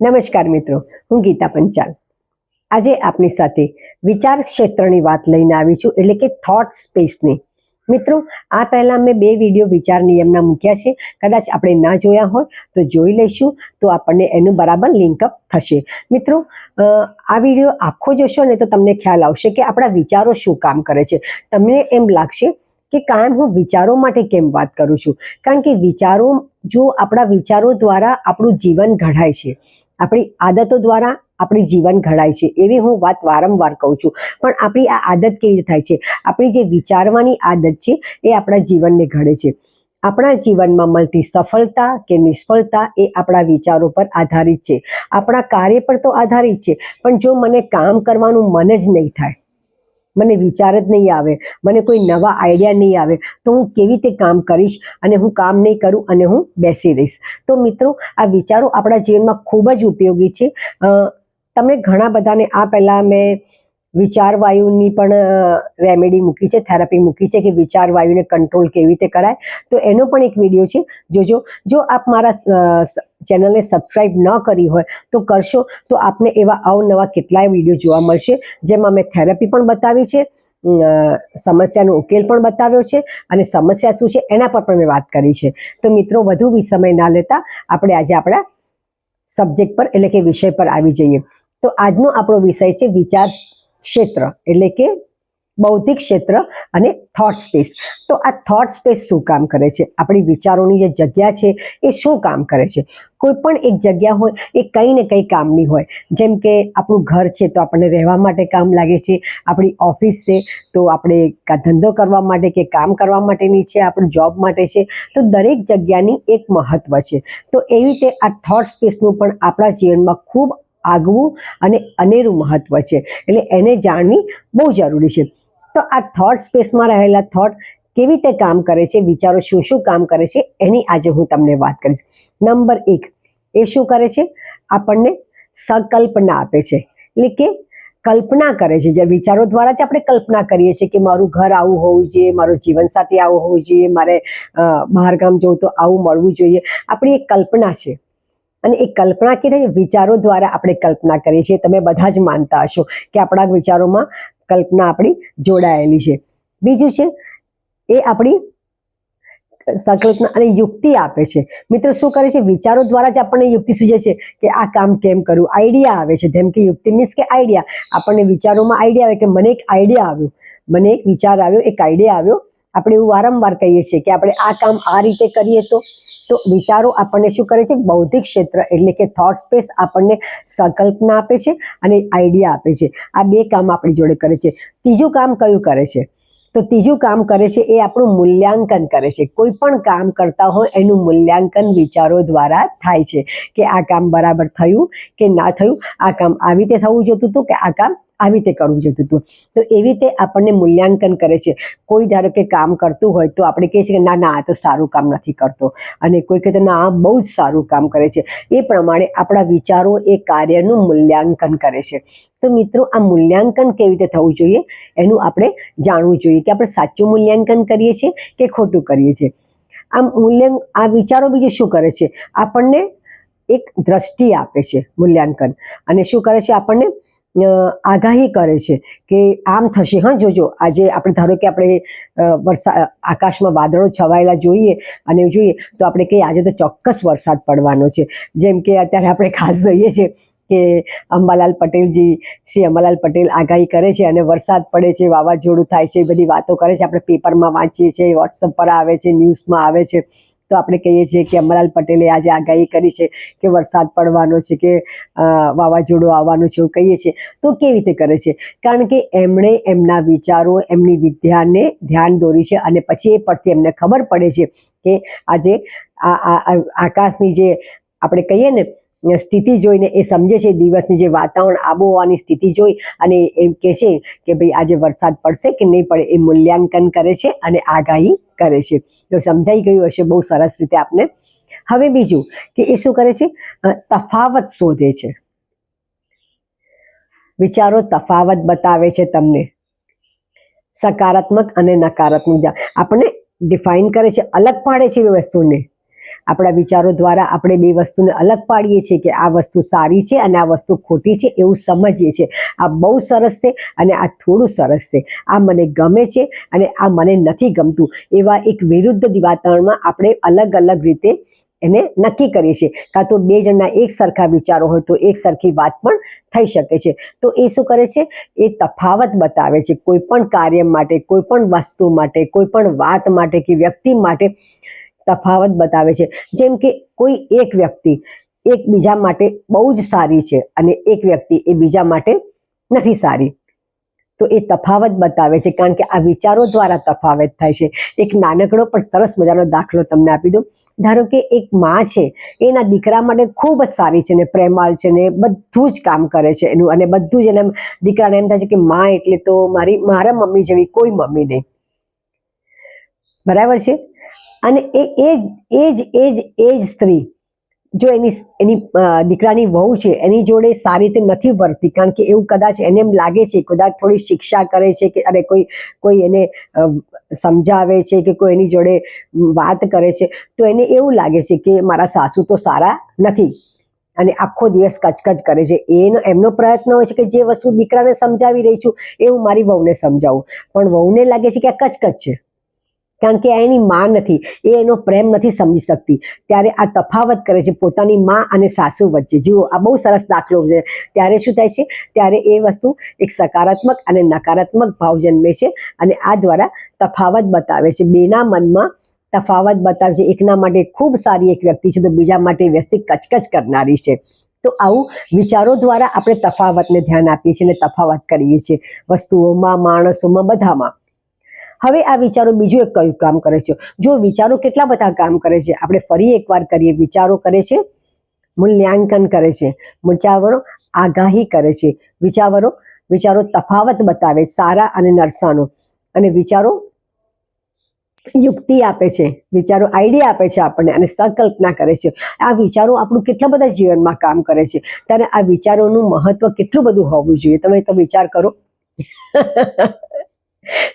નમસ્કાર મિત્રો, હું ગીતા પંચાલ. આજે આપની સાથે વિચાર ક્ષેત્રની વાત લઈને આવી છું, એટલે કે થોટ સ્પેસની મિત્રો, આ પહેલાં મેં બે વીડિયો વિચાર નિયમના મૂક્યા છે, કદાચ આપણે ના જોયા હોય, તો જોઈ લઈશું, તો આપણને એનું બરાબર લિંકઅપ થશે. મિત્રો આ વીડિયો આખો જોશો ને તો તમને ખ્યાલ આવશે કે આપણા વિચારો શું કામ કરે છે. તમને એમ લાગશે કે કાયમ હું વિચારો માટે કેમ વાત કરું છું? કારણ કે વિચારો જો આપણા વિચારો દ્વારા આપણું જીવન ઘડાય છે, આપણી આદતો દ્વારા આપણી જીવન ઘડાય છે, એવી હું વાત વારંવાર કહું છું. પણ આપણી આ આદત કેવી થાય છે? આપણી જે વિચારવાની આદત છે, એ આપણા જીવનને ઘડે છે. આપણા જીવનમાં મળતી સફળતા કે નિષ્ફળતા એ આપણા વિચારો પર આધારિત છે. આપણા કાર્ય પર તો આધારિત છે, પણ જો મને કામ કરવાનું મન જ નહીં થાય મને વિચાર જ નહીં આવે મને કોઈ નવા આઈડિયા નહીં આવે તો હું કેવી રીતે કામ કરીશ અને હું કામ નહીં કરું અને હું બેસી રહીશ. તો મિત્રો આ વિચારો આપણા જીવનમાં ખૂબ જ ઉપયોગી છે. અ, તમને ઘણા બધાને આ પહેલાં મેં વિચાર વાયુની પણ રેમેડી મૂકી છે થેરાપી મૂકી છે કે વિચાર વાયુને કંટ્રોલ કેવી રીતે કરાય. તો એનો પણ એક વીડિયો છે. જોજો, જો આપ મારા ચેનલને સબસ્ક્રાઇબ ન કરી હોય તો કરશો તો આપને એવા અવનવા કેટલાય વીડિયો જોવા મળશે. જેમાં મેં થેરાપી પણ બતાવી છે સમસ્યાનો ઉકેલ પણ બતાવ્યો છે અને સમસ્યા શું છે એના પર પણ મેં વાત કરી છે. તો મિત્રો, વધુ બી સમય ના લેતા આપણે આજે આપણા સબ્જેક્ટ પર એટલે કે વિષય પર આવી જઈએ. તો આજનો આપણો વિષય છે વિચાર ક્ષેત્ર એટલે કે બૌદ્ધિક ક્ષેત્ર અને થોટ સ્પેસ તો આ થોટ સ્પેસ શું કામ કરે છે? આપણી વિચારોની જે જગ્યા છે એ શું કામ કરે છે? કોઈ પણ એક જગ્યા હોય એ કંઈ ને કંઈ કામની હોય. જેમ કે આપણું ઘર છે તો આપણને રહેવા માટે કામ લાગે છે. આપણી ઓફિસ છે તો આપણે ધંધો કરવા માટે કે કામ કરવા માટેની છે, આપણું જોબ માટે છે. તો દરેક જગ્યાની એક મહત્વ છે. તો એવી રીતે આ થોટ સ્પેસનું પણ આપણા જીવનમાં ખૂબ આગવું અને અનેરું મહત્વ છે. એટલે એને જાણવી બહુ જરૂરી છે. તો આ થોટ સ્પેસમાં રહેલા થોટ કેવી રીતે કામ કરે છે, વિચારો શું શું કામ કરે છે, એની આજે હું તમને વાત કરીશ. નંબર એક, એ શું કરે છે? આપણને સંકલ્પના આપે છે. એટલે કે કલ્પના કરે છે. જે વિચારો દ્વારા જ આપણે કલ્પના કરીએ છીએ કે મારું ઘર આવું હોવું જોઈએ, મારું જીવનસાથી આવું હોવું જોઈએ, મારે બહાર ગામ જવું તો આવું મળવું જોઈએ. આપણી એક કલ્પના છે. અને એ કલ્પના કે વિચારો દ્વારા આપણે કલ્પના કરીએ છીએ. તમે બધા જ માનતા હશો કે આપણા વિચારોમાં કલ્પના આપણી જોડાયેલી છે. બીજું છે, એ આપણી સંકલ્પના અને યુક્તિ આપે છે. મિત્રો, શું કરે છે? વિચારો દ્વારા જ આપણને યુક્તિ સૂજે છે કે આ કામ કેમ કરવું આઈડિયા આવે છે. જેમ કે યુક્તિ મીન્સ કે આઈડિયા. આપણને વિચારોમાં આઈડિયા આવે કે મને એક આઈડિયા આવ્યો. મને એક વિચાર આવ્યો, એક આઈડિયા આવ્યો. આપણે એવું વારંવાર કહીએ છીએ કે આપણે આ કામ આ રીતે કરીએ તો તો વિચારો આપણને શું કરે છે? બૌદ્ધિક ક્ષેત્ર એટલે કે થોટ સ્પેસ આપણને સંકલ્પના આપે છે અને આઈડિયા આપે છે. આ બે કામ આપણી જોડે કરે છે. ત્રીજું કામ કયું કરે છે? તો ત્રીજું કામ કરે છે એ આપણું મૂલ્યાંકન કરે છે. કોઈ પણ કામ કરતા હોય એનું મૂલ્યાંકન વિચારો દ્વારા થાય છે કે આ કામ બરાબર થયું કે ના થયું? આ કામ આવી રીતે થવું જોતું હતું કે આ કામ આવી રીતે કરવું જોઈતું હતું. તો એવી રીતે આપણને મૂલ્યાંકન કરે છે. કોઈ ધારો કે કામ કરતું હોય તો આપણે કહીએ છીએ કે ના ના, આ તો સારું કામ નથી કરતો. અને કોઈ કહે તો ના, આ બહુ જ સારું કામ કરે છે. એ પ્રમાણે આપણા વિચારો એ કાર્યનું મૂલ્યાંકન કરે છે. તો મિત્રો, આ મૂલ્યાંકન કેવી રીતે થવું જોઈએ? એનું આપણે જાણવું જોઈએ કે આપણે સાચું મૂલ્યાંકન કરીએ છીએ કે ખોટું કરીએ છીએ. આ મૂલ્યાંક, આ વિચારો બીજું શું કરે છે? આપણને એક દ્રષ્ટિ આપે છે મૂલ્યાંકન. અને શું કરે છે? આપણને આગાહી કરે છે કે આમ થશે. હા, જોજો. આજે આપણે ધારો કે આપણે વરસાદ આકાશમાં વાદળો છવાયેલા જોઈએ અને જોઈએ તો આપણે કહીએ, આજે તો ચોક્કસ વરસાદ પડવાનો છે. જેમ કે અત્યારે આપણે ખાસ જોઈએ છે કે અંબાલાલ પટેલજી શ્રી અંબાલાલ પટેલ આગાહી કરે છે અને વરસાદ પડે છે, વાવાઝોડું થાય છે એ બધી વાતો કરે છે. આપણે પેપરમાં વાંચીએ છીએ વોટ્સઅપ પર આવે છે, ન્યૂઝમાં આવે છે. તો આપણે કહીએ છીએ કે અમરલાલ પટેલે આજે આગાહી કરી છે કે વરસાદ પડવાનો છે કે વાવાઝોડું આવવાનું છે એવું કહીએ છીએ. તો કેવી રીતે કરે છે? કારણ કે એમણે એમના વિચારો, એમની વિદ્યાને ધ્યાન દોરી છે અને પછી એ પરથી એમને ખબર પડે છે કે આજે આકાશની જે આપણે કહીએ ને સ્થિતિ જોઈને એ સમજે છે, દિવસની જે વાતાવરણ, આબોહવાની સ્થિતિ જોઈ અને એમ કહે છે કે ભાઈ આજે વરસાદ પડશે કે નહીં પડે એ મૂલ્યાંકન કરે છે અને આગાહી કરે છે. તો સમજાઈ ગયું હશે, બહુ સરસ રીતે આપને. હવે બીજું કે એ શું કરે છે? તફાવત શોધે છે. વિચારો તફાવત બતાવે છે તમને. સકારાત્મક અને નકારાત્મક. આપણને ડિફાઇન કરે છે, અલગ પાડે છે એ વસ્તુને. આપણા વિચારો દ્વારા આપણે બે વસ્તુને અલગ પાડીએ છીએ કે આ વસ્તુ સારી છે અને આ વસ્તુ ખોટી છે એવું સમજીએ છીએ. આ બહુ સરસ છે અને આ થોડું સરસ છે. આ મને ગમે છે અને આ મને નથી ગમતું. એવા એક વિરુદ્ધ વાતાવરણમાં આપણે અલગ અલગ રીતે એને નક્કી કરીએ છીએ. કાં તો બે જણના એક સરખા વિચારો હોય તો એક સરખી વાત પણ થઈ શકે છે. તો એ શું કરે છે? એ તફાવત બતાવે છે. કોઈ પણ કાર્ય માટે, કોઈ પણ વસ્તુ માટે, કોઈ પણ વાત માટે કે વ્યક્તિ માટે તફાવત બતાવે છે. જેમ કે કોઈ એક વ્યક્તિ એકબીજા માટે બહુ જ સારી છે અને એક વ્યક્તિ એ બીજા માટે નથી સારી. તો એ તફાવત બતાવે છે કારણ કે આ વિચારો દ્વારા તફાવત થાય છે. એક નાનકડો પણ સરસ મજાનો દાખલો તમને આપી દઉં. ધારો કે એક માં છે, એના દીકરા માટે ખૂબ જ સારી છે ને પ્રેમાળ છે ને બધું જ કામ કરે છે એનું અને બધું જ એને દીકરાને એમ થાય છે કે માં એટલે તો મારી, મારા મમ્મી જેવી કોઈ મમ્મી નહીં. બરાબર છે? અને એ એ એ જ એ જ એ જ સ્ત્રી જો એની એની દીકરાની વહુ છે, એની જોડે સારી રીતે નથી વર્તી, કારણ કે એવું કદાચ એને એમ લાગે છે, કદાચ થોડી શિક્ષા કરે છે કે અરે કોઈ કોઈ એને સમજાવે છે કે કોઈ એની જોડે વાત કરે છે, તો એને એવું લાગે છે કે મારા સાસુ તો સારા નથી. અને આખો દિવસ કચકચ કરે છે. એનો, એમનો પ્રયત્ન હોય છે કે જે વસ્તુ દીકરાને સમજાવી રહી છું એ હું મારી વહુને સમજાવું. પણ વહુને લાગે છે કે આ કચકચ છે. કારણ કે એની માં નથી. એ એનો પ્રેમ નથી સમજી શકતી. ત્યારે આ તફાવત કરે છે પોતાની માં અને સાસુ વચ્ચે. જુઓ, આ બહુ સરસ દાખલો છે. ત્યારે શું થાય છે? ત્યારે એ વસ્તુ એક સકારાત્મક અને નકારાત્મક ભાવ જન્મે છે અને આ દ્વારા તફાવત બતાવે છે. બેના મનમાં તફાવત બતાવે છે. એકના માટે ખૂબ સારી એક વ્યક્તિ છે તો બીજા માટે વ્યક્તિ કચકચ કરનારી છે. તો આવું વિચારો દ્વારા આપણે તફાવતને ધ્યાન આપીએ છીએ અને તફાવત કરીએ છીએ. વસ્તુઓમાં, માણસોમાં, બધામાં. હવે આ વિચારો બીજું એક કયું કામ કરે છે? જો વિચારો કેટલા બધા કામ કરે છે? આપણે ફરી એકવાર કરીએ. વિચારો કરે છે, મૂલ્યાંકન કરે છે, વિચારો આગાહી કરે છે, વિચારો વિચારો તફાવત બતાવે, સારા અને નરસાનો. અને વિચારો યુક્તિ આપે છે, વિચારો આઈડિયા આપે છે આપણને અને સંકલ્પના કરે છે. આ વિચારો આપણું કેટલા બધા જીવનમાં કામ કરે છે? ત્યારે આ વિચારોનું મહત્વ કેટલું બધું હોવું જોઈએ? તમે તો વિચાર કરો.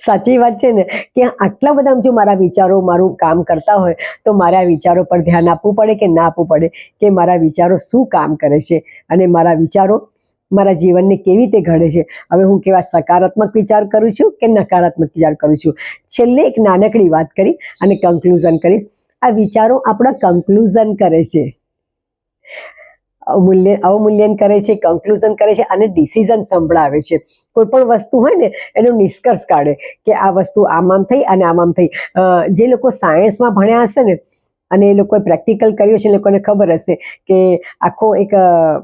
સાચી વાત છે ને? કે આટલા બધા જો મારા વિચારો, મારું કામ કરતા હોય, તો મારા વિચારો પર ધ્યાન આપવું પડે કે ના આપવું પડે? કે મારા વિચારો શું કામ કરે છે? અને મારા વિચારો મારા જીવનને કેવી રીતે ઘડે છે? હવે હું કેવા સકારાત્મક વિચાર કરું છું કે નકારાત્મક વિચાર કરું છું? છેલ્લે એક નાનકડી વાત કરી અને કન્ક્લુઝન કરીશ. આ વિચારો આપણા કન્ક્લુઝન કરે છે. અવમૂલ્ય અવમૂલ્યન કરે છે કન્ક્લુઝન કરે છે અને ડિસિઝન સંભળાવે છે. કોઈ પણ વસ્તુ હોય ને, એનો નિષ્કર્ષ કાઢે કે આ વસ્તુ આમ આમ થઈ અને આમ આમ થઈ. જે લોકો સાયન્સમાં ભણ્યા હશે ને, અને એ લોકોએ પ્રેક્ટિકલ કર્યું છે એ લોકોને ખબર હશે કે આખો એક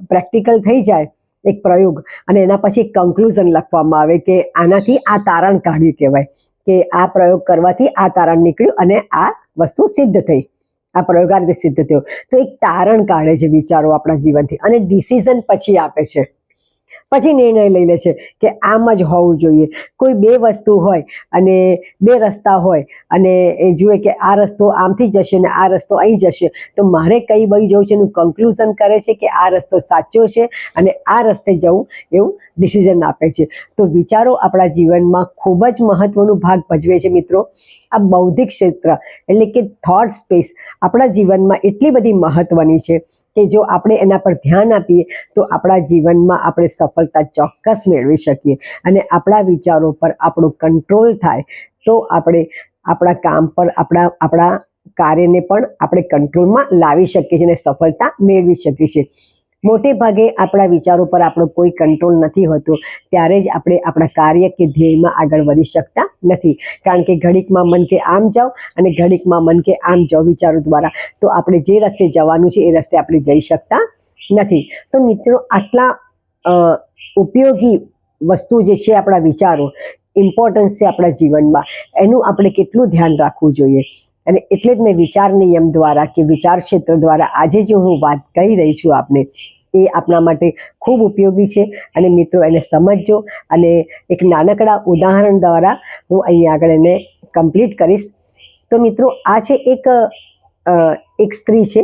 પ્રેક્ટિકલ થઈ જાય, એક પ્રયોગ. અને એના પછી કન્ક્લુઝન લખવામાં આવે કે આનાથી આ તારણ કાઢ્યું કહેવાય. કે આ પ્રયોગ કરવાથી આ તારણ નીકળ્યું અને આ વસ્તુ સિદ્ધ થઈ. આ પ્રયોગ આ રીતે સિદ્ધ થયો. તો એક તારણ કાઢે છે વિચારો આપણા જીવનથી અને ડિસિઝન પછી આપે છે. પછી નિર્ણય લઈ લે છે કે આમ જ હોવું જોઈએ. કોઈ બે વસ્તુ હોય અને બે રસ્તા હોય અને એ જુએ કે આ રસ્તો આમથી જશે ને આ રસ્તો અહીં જશે તો મારે કઈ બની જવું છે એનું કન્ક્લુઝન કરે છે કે આ રસ્તો સાચો છે અને આ રસ્તે જવું એવું ડિસિઝન આપે છે. તો વિચારો આપણા જીવનમાં ખૂબ જ મહત્વનો ભાગ ભજવે છે મિત્રો. આ બૌદ્ધિક ક્ષેત્ર એટલે કે થોટ સ્પેસ આપણા જીવનમાં એટલી બધી મહત્વની છે. કે જો આપણે એના પર ધ્યાન આપીએ, તો આપણા જીવનમાં આપણે સફળતા ચોક્કસ મેળવી શકીએ. અને આપણા વિચારો પર આપણું કંટ્રોલ થાય, તો આપણે આપણા કામ પર, આપણા આપણા કાર્યને પણ આપણે કંટ્રોલમાં લાવી શકીએ છીએ અને સફળતા મેળવી શકીએ છીએ. મોટે ભાગે આપણા વિચારો પર આપણો કોઈ કંટ્રોલ નથી હોતો, ત્યારે જ આપણે આપણા કાર્ય કે ધ્યેયમાં આગળ વધી શકતા નથી. કારણ કે ઘડીકમાં મન કે આમ જાઓ અને ઘડીકમાં મન કે આમ જાઓ વિચારો દ્વારા તો આપણે જે રસ્તે જવાનું છે એ રસ્તે આપણે જઈ શકતા નથી. તો મિત્રો, આટલા ઉપયોગી વસ્તુ જે છે આપણા વિચારો ઇમ્પોર્ટન્સ છે આપણા જીવનમાં, એનું આપણે કેટલું ધ્યાન રાખવું જોઈએ? અને એટલે જ મેં વિચાર નિયમ દ્વારા કે વિચાર ક્ષેત્ર દ્વારા આજે જે હું વાત કહી રહી છું આપને. એ આપણા માટે ખૂબ ઉપયોગી છે. અને મિત્રો, એને સમજજો અને એક નાનકડા ઉદાહરણ દ્વારા હું અહીં આગળ એને કમ્પ્લીટ કરીશ. તો મિત્રો, આ છે એક એક સ્ત્રી છે,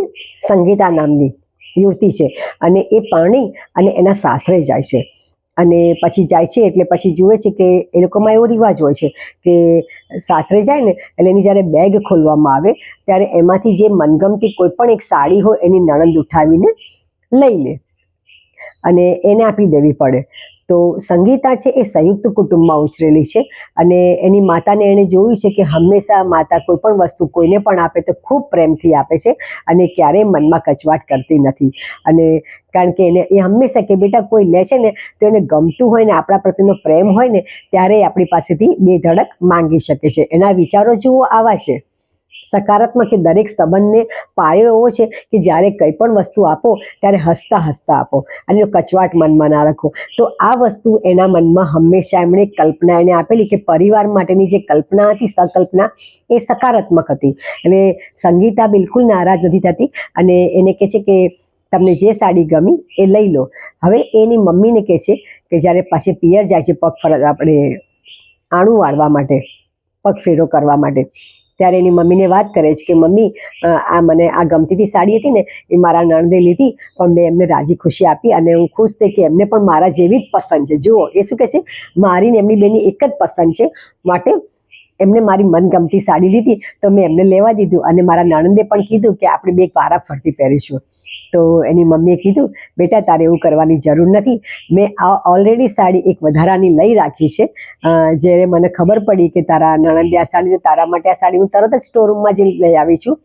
સંગીતા નામની, યુવતી છે. અને એ પાણી અને એના સાસરે જાય છે. અને પછી જાય છે એટલે પછી જુએ છે કે એ લોકોમાં એવો રિવાજ હોય છે કે સાસરે જાય ને, એટલે એની જ્યારે બેગ ખોલવામાં આવે, ત્યારે એમાંથી જે મનગમતી કોઈ પણ એક સાડી હોય એની નણંદ ઉઠાવીને લઈ લે. અને એને આપી દેવી પડે. તો સંગીતા છે એ સંયુક્ત કુટુંબમાં ઉછરેલી છે અને એની માતાને એણે જોયું છે કે હંમેશા માતા કોઈ પણ વસ્તુ કોઈને પણ આપે તો ખૂબ પ્રેમથી આપે છે અને ક્યારેય મનમાં કચવાટ કરતી નથી. અને કારણ કે એને એ હંમેશા કે બેટા કોઈ લે છે ને તો એને ગમતું હોય ને આપણા પ્રત્યેનો પ્રેમ હોય ને ત્યારે આપણી પાસેથી બે ધડક માંગી શકે છે. એના વિચારો જુઓ આવા છે. સકારાત્મક કે દરેક સંબંધને પાયો એવો છે કે જ્યારે કંઈ પણ વસ્તુ આપો, ત્યારે હસતા હસતા આપો અને કચવાટ મનમાં ના રાખો. તો આ વસ્તુ એના મનમાં હંમેશા એમણે કલ્પના એને આપેલી કે પરિવાર માટેની જે કલ્પના હતી, સંકલ્પના, એ સકારાત્મક હતી. એટલે સંગીતા બિલકુલ નારાજ નથી થતી અને એને કહે છે કે તમને જે સાડી ગમી એ લઈ લો. હવે એની મમ્મીને કહે છે કે જ્યારે પાછી પિયર જાય છે પગ ફર આપણે આણું વાળવા માટે પગ ફેરો કરવા માટે ત્યારે એની મમ્મીને વાત કરે છે કે, મમ્મી આ મને આ ગમતી હતી સાડી હતી ને, એ મારા નણંદે લીધી, પણ મેં એમને રાજી ખુશી આપી અને હું ખુશ થઈ કે એમને પણ મારા જેવી જ પસંદ છે. જુઓ, એ શું કહે છે? મારી ને એમની બેની એક જ પસંદ છે, માટે એમને મારી મનગમતી સાડી લીધી, તો મેં એમને લેવા દીધું અને મારા નણંદે પણ કીધું કે, આપણે બે વારા ફરતી પહેરીશું. તો એની મમ્મીએ કીધું, બેટા, તારે એવું કરવાની જરૂર નથી. મેં આ ઓલરેડી સાડી એક વધારાની લઈ રાખી છે. જ્યારે મને ખબર પડી કે તારા નણંદે આ સાડી તારા માટે આ સાડી હું તરત જ સ્ટોરૂમમાં જઈને લઈ આવી છું.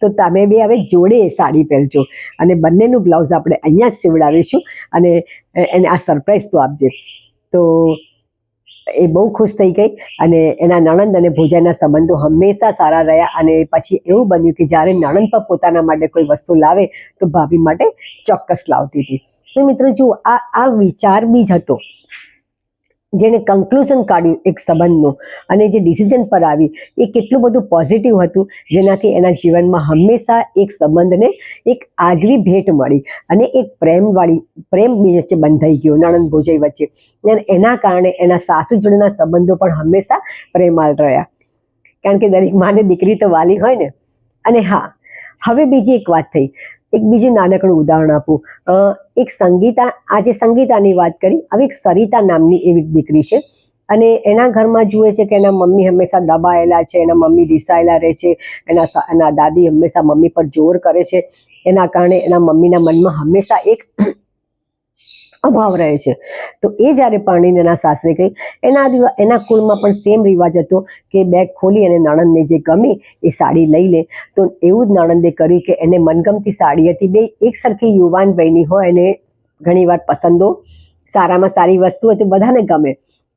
તો તમે બે હવે જોડે સાડી પહેરજો. અને બંનેનું બ્લાઉઝ આપણે અહીંયા જ સીવડાવીશું અને એને આ સરપ્રાઈઝ તો આપજે. તો એ બહુ ખુશ થઈ ગઈ અને એના નણંદ અને ભોજાના સંબંધો હંમેશા સારા રહ્યા અને પછી એવું બન્યું કે જ્યારે નણંદ પણ પોતાના માટે કોઈ વસ્તુ લાવે તો ભાભી માટે ચોક્કસ લાવતી હતી. તો મિત્રો, જુઓ, આ આ વિચાર બી જ હતો. જેણે કન્ક્લુઝન કાઢ્યું એક સંબંધનું. અને જે ડિસિઝન પર આવી, એ કેટલું બધું પોઝિટિવ હતું, જેનાથી એના જીવનમાં હંમેશા એક સંબંધને એક આગવી ભેટ મળી અને એક પ્રેમવાળી, પ્રેમ વચ્ચે બંધાઈ ગયો, નણંદ ભોજાઈ વચ્ચે. અને એના કારણે એના સાસુ જોડેના સંબંધો પણ હંમેશા પ્રેમાળ રહ્યા. કારણ કે દરેક માને દીકરી તો વાલી હોય ને. અને હા, હવે બીજી એક વાત થઈ. એક બીજું નાનકડું ઉદાહરણ આપું. એક સંગીતા, આજે સંગીતાની વાત કરી. હવે એક સરિતા નામની એવી દીકરી છે. અને એના ઘરમાં જુએ છે કે એના મમ્મી હંમેશા દબાયેલા છે, એના મમ્મી રિસાયેલા રહે છે, એના એના દાદી હંમેશા મમ્મી પર જોર કરે છે. એના કારણે એના મમ્મીના મનમાં હંમેશા એક અભાવ રહે છે. તો એ જ્યારે પરણીને એના સાસરે ગઈ, એના દિવા, એના કુળમાં પણ સેમ રિવાજ હતો કે બેગ ખોલી અને નણંદને જે ગમી એ સાડી લઈ લે. તો એવું જ નણંદે કર્યું કે એને મનગમતી સાડી હતી. બે એક સરખી યુવાન બહેની હોય અને ઘણીવાર પસંદો, સારામાં સારી વસ્તુ હતી બધાને ગમે.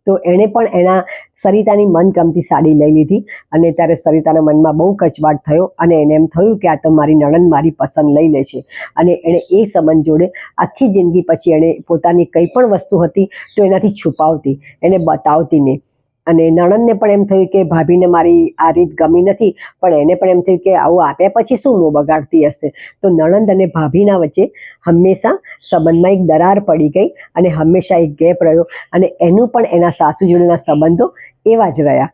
તો એણે પણ એના સરિતાની મનગમતી સાડી લઈ લીધી અને ત્યારે સરિતાના મનમાં બહુ કચવાટ થયો અને એને એમ થયું કે આ તો મારી નણંદ મારી પસંદ લઈ લે છે. અને એણે એ સંબંધ જોડે આખી જિંદગી પછી એણે પોતાની કંઈ પણ વસ્તુ હતી તો એનાથી છુપાવતી, એને બતાવતી નહીં. અને નણંદને પણ એમ થયું કે ભાભીને મારી આ રીત ગમી નથી, પણ એને પણ એમ થયું કે આવું આપ્યા પછી શું મોં બગાડતી હશે? તો નણંદ અને ભાભીના વચ્ચે હંમેશા સંબંધમાં એક દરાર પડી ગઈ અને હંમેશા એક ગેપ રહ્યો અને એનું પણ એના સાસુ જોડેના સંબંધો એવા જ રહ્યા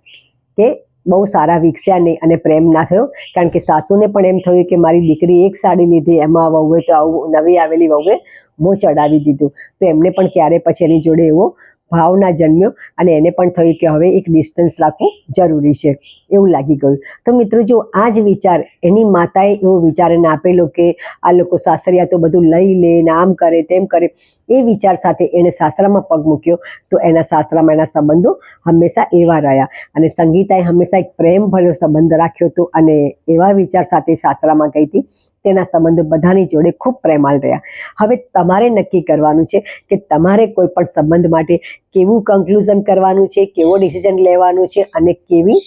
કે બહુ સારા વિકસ્યા નહીં અને પ્રેમ ના થયો. કારણ કે સાસુને પણ એમ થયું કે મારી દીકરી એક સાડી લીધી, એમાં વહુએ તો આવું નવી આવેલી વહુએ મોં ચડાવી દીધું. તો એમને પણ ક્યારે પછી એની જોડે એવો ભાવ ના જન્મ્યો અને એને પણ થયું કે હવે એક ડિસ્ટન્સ રાખવું જરૂરી છે. એવું લાગી ગયું. તો મિત્રો, જો આ જ વિચાર, એની માતાએ એવો વિચાર એને આપેલો કે આ લોકો સાસરિયા તો બધું લઈ લે ને આમ કરે, તેમ કરે, એ વિચાર સાથે એણે સાસરામાં પગ મૂક્યો. તો એના સાસરામાં એના સંબંધો હંમેશા એવા રહ્યા અને સંગીતાએ હંમેશા એક પ્રેમ ભર્યો સંબંધ રાખ્યો હતો અને એવા વિચાર સાથે સાસરામાં ગઈ હતી. તેના સંબંધો બધાની જોડે ખૂબ પ્રેમાળ રહ્યા. હવે તમારે નક્કી કરવાનું છે કે તમારે કોઈ પણ સંબંધ માટે કેવું કન્ક્લુઝન કરવાનું છે, કેવો ડિસિઝન લેવાનું છે અને કેવી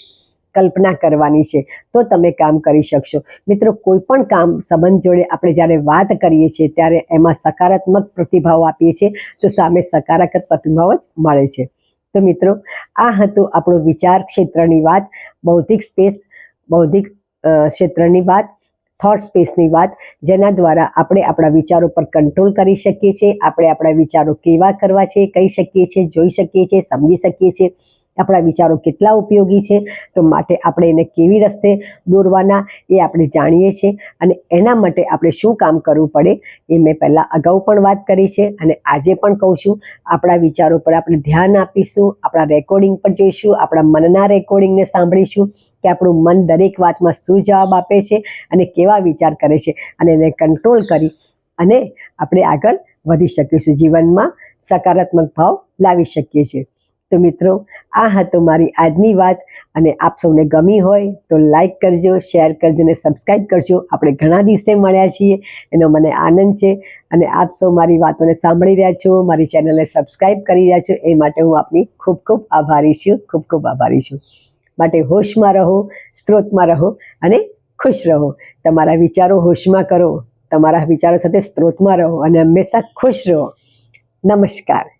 કલ્પના કરવાની છે, તો તમે કામ કરી શકશો. મિત્રો, કોઈ પણ કામ સંબંધ જોડે આપણે જ્યારે વાત કરીએ છીએ, ત્યારે એમાં સકારાત્મક પ્રતિભાવ આપીએ છીએ, તો સામે સકારાત્મક પ્રતિભાવ જ મળે છે. તો મિત્રો, આ હતું આપણો વિચાર ક્ષેત્રની વાત, બૌદ્ધિક સ્પેસ, બૌદ્ધિક ક્ષેત્રની વાત થોટ સ્પેસની વાત, જેના દ્વારા આપણે આપણા વિચારો પર કંટ્રોલ કરી શકીએ છીએ, આપણે આપણા વિચારો કેવા કરવા છે, કહી શકીએ છીએ, જોઈ શકીએ છીએ, સમજી શકીએ છીએ. આપણા વિચારો કેટલા ઉપયોગી છે, તો માટે આપણે એને કેવી રસ્તે દોરવાના એ આપણે જાણીએ છીએ અને એના માટે આપણે શું કામ કરવું પડે એ મેં પહેલાં અગાઉ પણ વાત કરી છે અને આજે પણ કહું છું. આપણા વિચારો પર આપણે ધ્યાન આપીશું, આપણા રેકોર્ડિંગ પર જોઈશું, આપણા મનના રેકોર્ડિંગને સાંભળીશું કે આપણું મન દરેક વાતમાં શું જવાબ આપે છે અને કેવા વિચાર કરે છે અને એને કંટ્રોલ કરી અને આપણે આગળ વધી શકીશું. જીવનમાં સકારાત્મક ભાવ લાવી શકીએ છીએ. તો મિત્રો, આ હતો મારી આજની વાત અને આપ સૌને ગમી હોય તો લાઈક કરજો, શેર કરજો અને સબસ્ક્રાઈબ કરજો. આપણે ઘણા દિવસે મળ્યા છીએ, એનો મને આનંદ છે. અને આપ સૌ મારી વાતોને સાંભળી રહ્યા છો, મારી ચેનલને સબસ્ક્રાઈબ કરી રહ્યા છો, એ માટે હું આપની ખૂબ ખૂબ આભારી છું, ખૂબ ખૂબ આભારી છું. માટે હોશમાં રહો, સ્ત્રોતમાં રહો અને ખુશ રહો. તમારા વિચારો હોશમાં કરો, તમારા વિચારો સાથે સ્ત્રોતમાં રહો અને હંમેશા ખુશ રહો. નમસ્કાર.